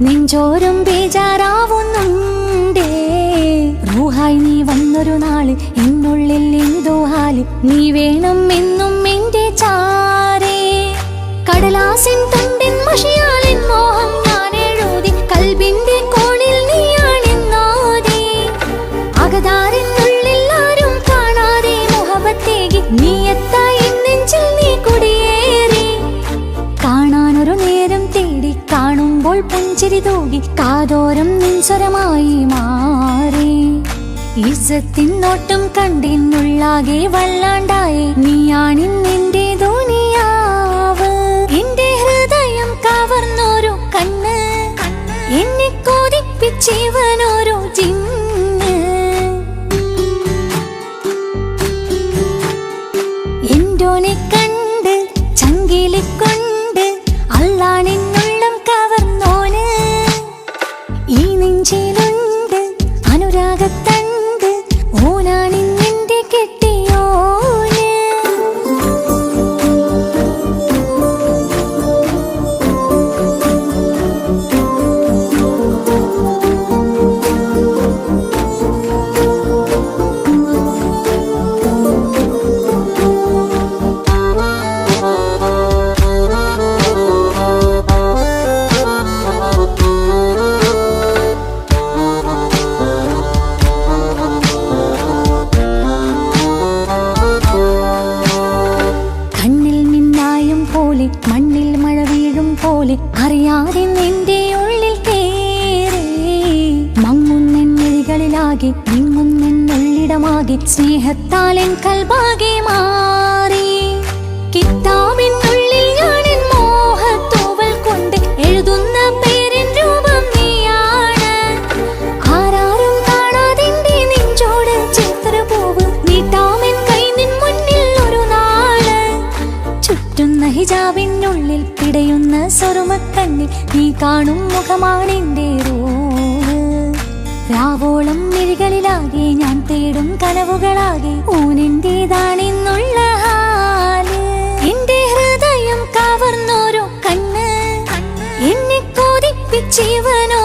നെഞ്ചോരും ബേജാറാവുന്നുണ്ടേ. റൂഹായി നീ വന്നൊരു നാൾ എന്നുള്ളിൽ എന്തോ ഹാൽ. നീ വേണം എന്നും എന്റെ ചാരേ. കടലാസിൻ തുണ്ടിൻ മഷിയാളിൻ പുഞ്ചിരി തൂകി കാതോരം നിൻസ്വരമായി മാറി. ഇസത്തിൻ നോട്ടം കണ്ടിന്നുള്ളാകെ വല്ലാണ്ടായി. നീയാണി നിന്റെ ദുനിയാവ് എന്റെ ഹൃദയം കവർന്നൊരു കണ്ണ്. എന്നെ കൊതിപ്പിച്ചിവനൊരു നിങ്ങുന്നെന്നുള്ളിടമാകെ സ്നേഹത്താൽ എൻ കൽബാകെ മാറി. കിതാബിനുള്ളിൽ ഞാൻ എൻ കൊണ്ട് എഴുതുന്ന രൂപം നീയാണ്. ആരാരും നീട്ടാമെൻ കൈ നിൻ മുന്നിൽ ഒരു നാൾ പിടയുന്ന സ്വറുമക്കണ്ണിൽ നീ കാണും മുഖമാണെന്റെ റൂഹ് രാവോളം മിഴികളിലാകെ ഞാൻ തേടും കനവുകളാകെ. ഓനെന്റേതാണെന്നുള്ള ഹാൽ. ഹൃദയം കവർന്നോരോ കണ്ണ്. എന്നെ കൊതിപ്പിച്ചീവനോ